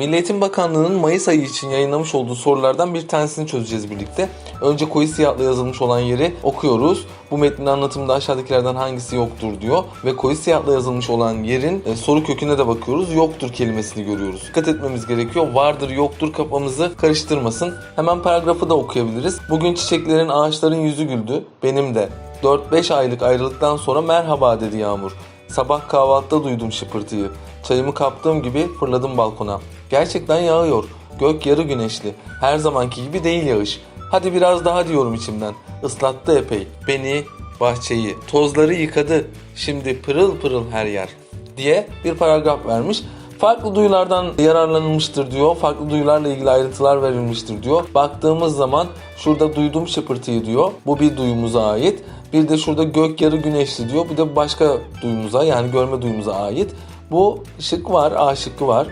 Milli Eğitim Bakanlığı'nın Mayıs ayı için yayınlamış olduğu sorulardan bir tanesini çözeceğiz birlikte. Önce koyu siyahla yazılmış olan yeri okuyoruz. Bu metnin anlatımında aşağıdakilerden hangisi yoktur diyor. Ve koyu siyahla yazılmış olan yerin e, soru köküne de bakıyoruz. Yoktur kelimesini görüyoruz. Dikkat etmemiz gerekiyor. Vardır yoktur kafamızı karıştırmasın. Hemen paragrafı da okuyabiliriz. Bugün çiçeklerin ağaçların yüzü güldü. Benim de. 4-5 aylık ayrılıktan sonra merhaba dedi Yağmur. Sabah kahvaltıda duydum şıpırtıyı. Çayımı kaptığım gibi fırladım balkona. Gerçekten yağıyor. Gök yarı güneşli. Her zamanki gibi değil yağış. Hadi biraz daha diyorum içimden. Islattı epey. Beni, bahçeyi. Tozları yıkadı. Şimdi pırıl pırıl her yer. Diye bir paragraf vermiş. Farklı duyulardan yararlanılmıştır diyor. Farklı duyularla ilgili ayrıntılar verilmiştir diyor. Baktığımız zaman şurada duydum şıpırtıyı diyor. Bu bir duyumuza ait. Bir de şurada gök yarı güneşli diyor. Bir de başka duyumuza yani görme duyumuza ait. Bu şık var, A şıkkı var.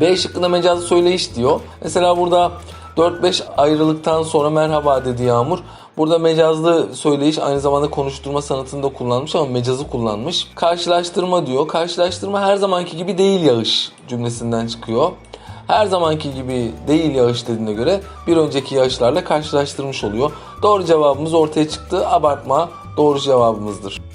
B şıkkında mecazlı söyleyiş diyor. Mesela burada 4-5 ayrılıktan sonra merhaba dedi Yağmur. Burada mecazlı söyleyiş aynı zamanda konuşturma sanatında kullanmış ama mecazı kullanmış. Karşılaştırma diyor. Karşılaştırma her zamanki gibi değil yağış cümlesinden çıkıyor. Her zamanki gibi değil yağış dediğine göre bir önceki yağışlarla karşılaştırmış oluyor. Doğru cevabımız ortaya çıktı. Abartma doğru cevabımızdır.